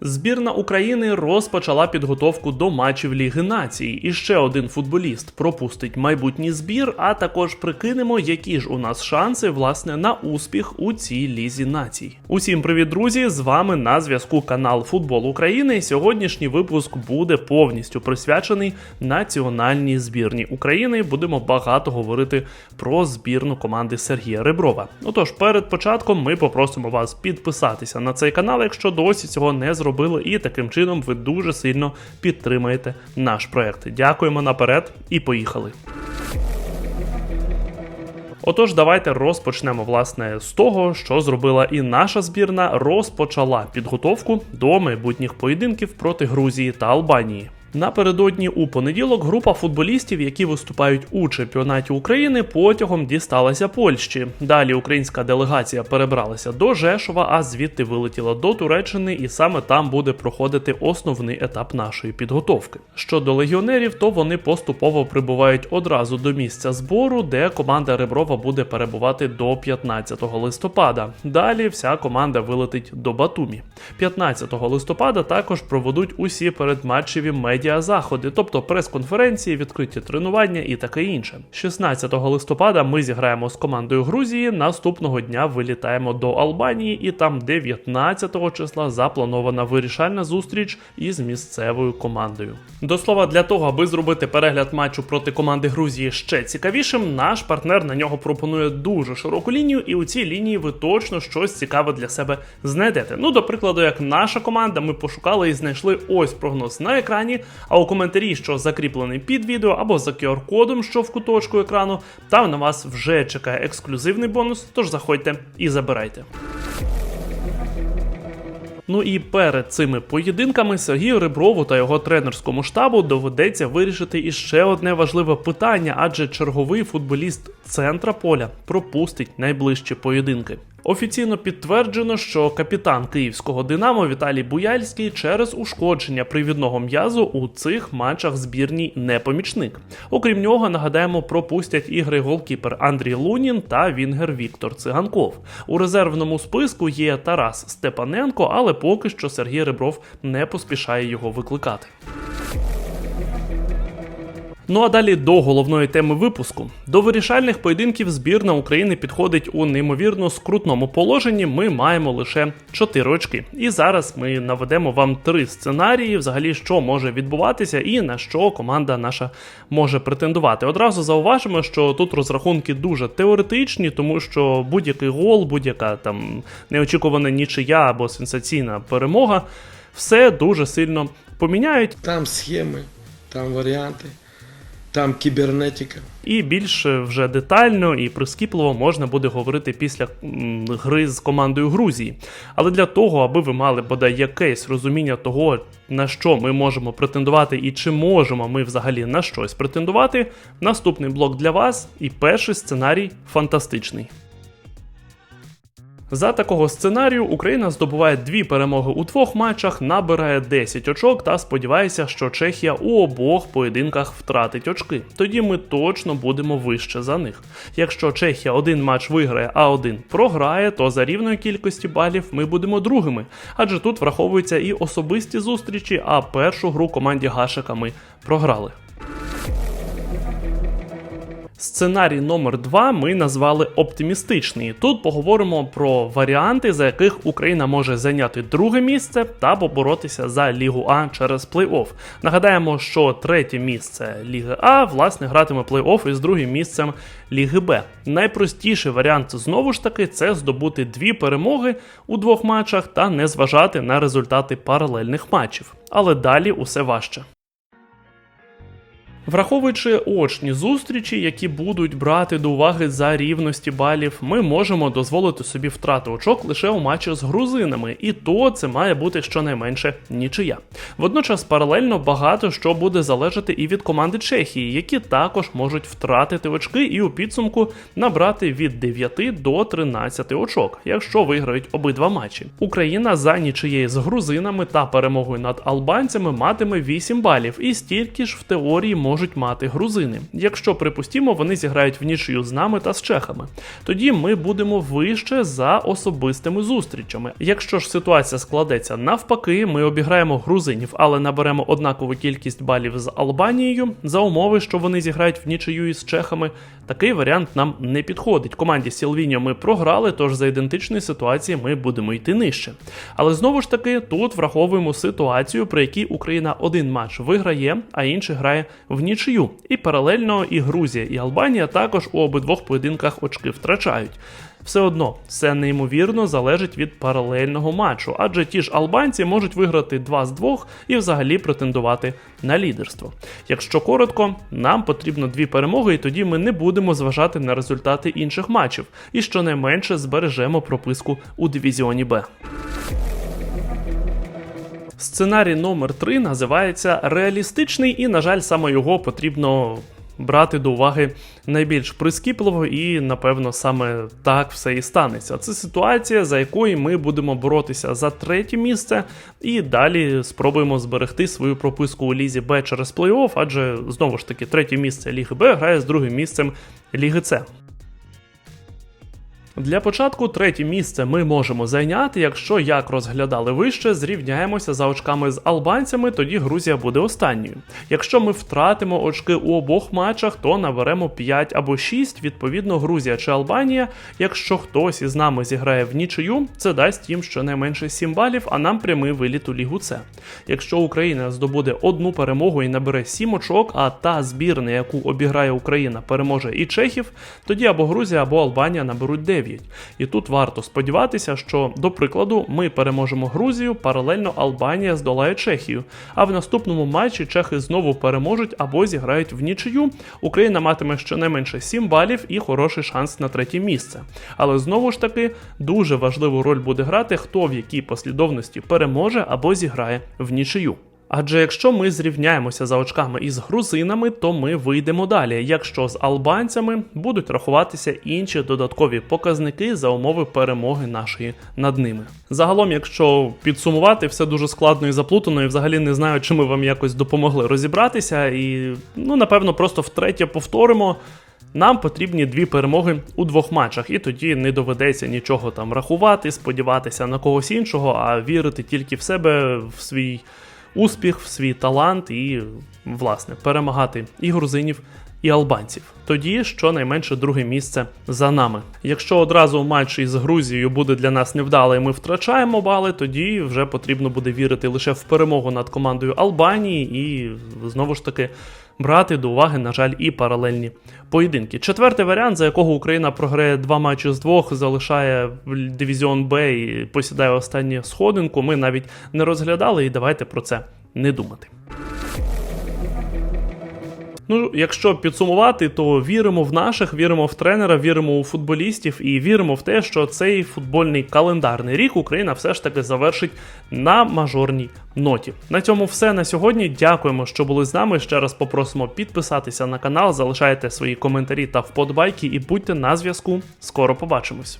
Збірна України розпочала підготовку до матчів Ліги Націй. І ще один футболіст пропустить майбутній збір. А також прикинемо, які ж у нас шанси власне на успіх у цій лізі націй. Усім привіт, друзі! З вами на зв'язку канал Футбол України. Сьогоднішній випуск буде повністю присвячений національній збірні України. Будемо багато говорити про збірну команди Сергія Реброва. Отож, перед початком ми попросимо вас підписатися на цей канал, якщо досі цього не зробили, і таким чином ви дуже сильно підтримаєте наш проект. Дякуємо наперед і поїхали. Отож, давайте розпочнемо власне з того, що зробила і наша збірна, розпочала підготовку до майбутніх поєдинків проти Грузії та Албанії. Напередодні у понеділок група футболістів, які виступають у чемпіонаті України, потягом дісталася Польщі. Далі українська делегація перебралася до Жешова, а звідти вилетіла до Туреччини, і саме там буде проходити основний етап нашої підготовки. Щодо легіонерів, то вони поступово прибувають одразу до місця збору, де команда Реброва буде перебувати до 15 листопада. Далі вся команда вилетить до Батумі. 15 листопада також проведуть усі передматчеві медіазаходи, тобто прес-конференції, відкриті тренування і таке інше. 16 листопада ми зіграємо з командою Грузії. Наступного дня вилітаємо до Албанії, і там 19 числа запланована вирішальна зустріч із місцевою командою. До слова, для того, аби зробити перегляд матчу проти команди Грузії ще цікавішим, наш партнер на нього пропонує дуже широку лінію, і у цій лінії ви точно щось цікаве для себе знайдете. Ну, до прикладу, як наша команда, ми пошукали і знайшли ось прогноз на екрані. А у коментарі, що закріплений під відео, або за QR-кодом, що в куточку екрану, там на вас вже чекає ексклюзивний бонус. Тож заходьте і забирайте. Ну і перед цими поєдинками Сергію Реброву та його тренерському штабу доведеться вирішити іще одне важливе питання, адже черговий футболіст центра поля пропустить найближчі поєдинки. Офіційно підтверджено, що капітан київського Динамо Віталій Буяльський через ушкодження привідного м'язу у цих матчах збірній не помічник. Окрім нього, нагадаємо, пропустять ігри голкіпер Андрій Лунін та Вінгер Віктор Циганков. У резервному списку є Тарас Степаненко, але поки що Сергій Ребров не поспішає його викликати. Ну а далі до головної теми випуску. До вирішальних поєдинків збірна України підходить у неймовірно скрутному положенні. Ми маємо лише 4 очки. І зараз ми наведемо вам три сценарії, взагалі, що може відбуватися, і на що команда наша може претендувати. Одразу зауважимо, що тут розрахунки дуже теоретичні, тому що будь-який гол, будь-яка там неочікувана нічия або сенсаційна перемога, все дуже сильно поміняють. Там схеми, там варіанти, там кібернетика. І більш вже детально і прискіпливо можна буде говорити після гри з командою Грузії. Але для того, аби ви мали бодай якесь розуміння того, на що ми можемо претендувати і чи можемо ми взагалі на щось претендувати, наступний блок для вас і перший сценарій фантастичний. За такого сценарію Україна здобуває дві перемоги у двох матчах, набирає 10 очок та сподівається, що Чехія у обох поєдинках втратить очки. Тоді ми точно будемо вище за них. Якщо Чехія один матч виграє, а один програє, то за рівної кількості балів ми будемо другими. Адже тут враховуються і особисті зустрічі, а першу гру команді Гашика ми програли. Сценарій номер 2 ми назвали оптимістичний. Тут поговоримо про варіанти, за яких Україна може зайняти друге місце та поборотися за Лігу А через плей-офф. Нагадаємо, що третє місце Ліги А власне гратиме плей-офф із другим місцем Ліги Б. Найпростіший варіант знову ж таки це здобути дві перемоги у двох матчах та не зважати на результати паралельних матчів. Але далі усе важче. Враховуючи очні зустрічі, які будуть брати до уваги за рівності балів, ми можемо дозволити собі втрату очок лише у матчі з грузинами, і то це має бути щонайменше нічия. Водночас паралельно багато що буде залежати і від команди Чехії, які також можуть втратити очки і у підсумку набрати від 9 до 13 очок, якщо виграють обидва матчі. Україна за нічиєю з грузинами та перемогою над албанцями матиме 8 балів, і стільки ж в теорії можуть мати грузини. Якщо припустімо, вони зіграють в нічию з нами та з чехами, тоді ми будемо вище за особистими зустрічами. Якщо ж ситуація складеться навпаки, ми обіграємо грузинів, але наберемо однакову кількість балів з Албанією за умови, що вони зіграють в нічию із чехами. Такий варіант нам не підходить. Команді Сілвіньо ми програли, тож за ідентичної ситуації ми будемо йти нижче. Але знову ж таки, тут враховуємо ситуацію, при якій Україна один матч виграє, а інший грає в нічию. І паралельно і Грузія, і Албанія також у обидвох поєдинках очки втрачають. Все одно це неймовірно залежить від паралельного матчу, адже ті ж албанці можуть виграти 2 з 2 і взагалі претендувати на лідерство. Якщо коротко, нам потрібно дві перемоги, і тоді ми не будемо зважати на результати інших матчів, і щонайменше збережемо прописку у дивізіоні Б. Сценарій номер 3 називається реалістичний, і, на жаль, саме його потрібно брати до уваги найбільш прискіпливо, і, напевно, саме так все і станеться. Це ситуація, за якою ми будемо боротися за третє місце, і далі спробуємо зберегти свою прописку у лізі Б через плей-офф, адже знову ж таки третє місце Ліги Б грає з другим місцем Ліги С. Для початку третє місце ми можемо зайняти, якщо як розглядали вище, зрівняємося за очками з албанцями, тоді Грузія буде останньою. Якщо ми втратимо очки у обох матчах, то наберемо 5 або 6, відповідно, Грузія чи Албанія. Якщо хтось із нами зіграє в нічию, це дасть їм щонайменше 7 балів, а нам прямий виліт у Лігу С. Якщо Україна здобуде одну перемогу і набере 7 очок, а та збірна, яку обіграє Україна, переможе і Чехів, тоді або Грузія, або Албанія наберуть 9. І тут варто сподіватися, що, до прикладу, ми переможемо Грузію, паралельно Албанія здолає Чехію. А в наступному матчі чехи знову переможуть або зіграють в нічию. Україна матиме щонайменше 7 балів і хороший шанс на третє місце. Але знову ж таки дуже важливу роль буде грати, хто в якій послідовності переможе або зіграє в нічию. Адже якщо ми зрівняємося за очками із грузинами, то ми вийдемо далі. Якщо з албанцями будуть рахуватися інші додаткові показники за умови перемоги нашої над ними. Загалом, якщо підсумувати, все дуже складно і заплутано, і взагалі не знаю, чи ми вам якось допомогли розібратися. І ну напевно просто втретє повторимо. Нам потрібні дві перемоги у двох матчах, і тоді не доведеться нічого там рахувати, сподіватися на когось іншого, а вірити тільки в себе, в свій успіх, в свій талант і, власне, перемагати і грузинів, і албанців. Тоді щонайменше друге місце за нами. Якщо одразу матч із Грузією буде для нас невдалий, ми втрачаємо бали, тоді вже потрібно буде вірити лише в перемогу над командою Албанії і знову ж таки брати до уваги, на жаль, і паралельні поєдинки. Четвертий варіант, за якого Україна програє два матчі з двох, залишає дивізіон Б і посідає останню сходинку. Ми навіть не розглядали, і давайте про це не думати. Ну, якщо підсумувати, то віримо в наших, віримо в тренера, віримо у футболістів і віримо в те, що цей футбольний календарний рік Україна все ж таки завершить на мажорній ноті. На цьому все на сьогодні. Дякуємо, що були з нами. Ще раз попросимо підписатися на канал, залишайте свої коментарі та вподобайки і будьте на зв'язку. Скоро побачимось.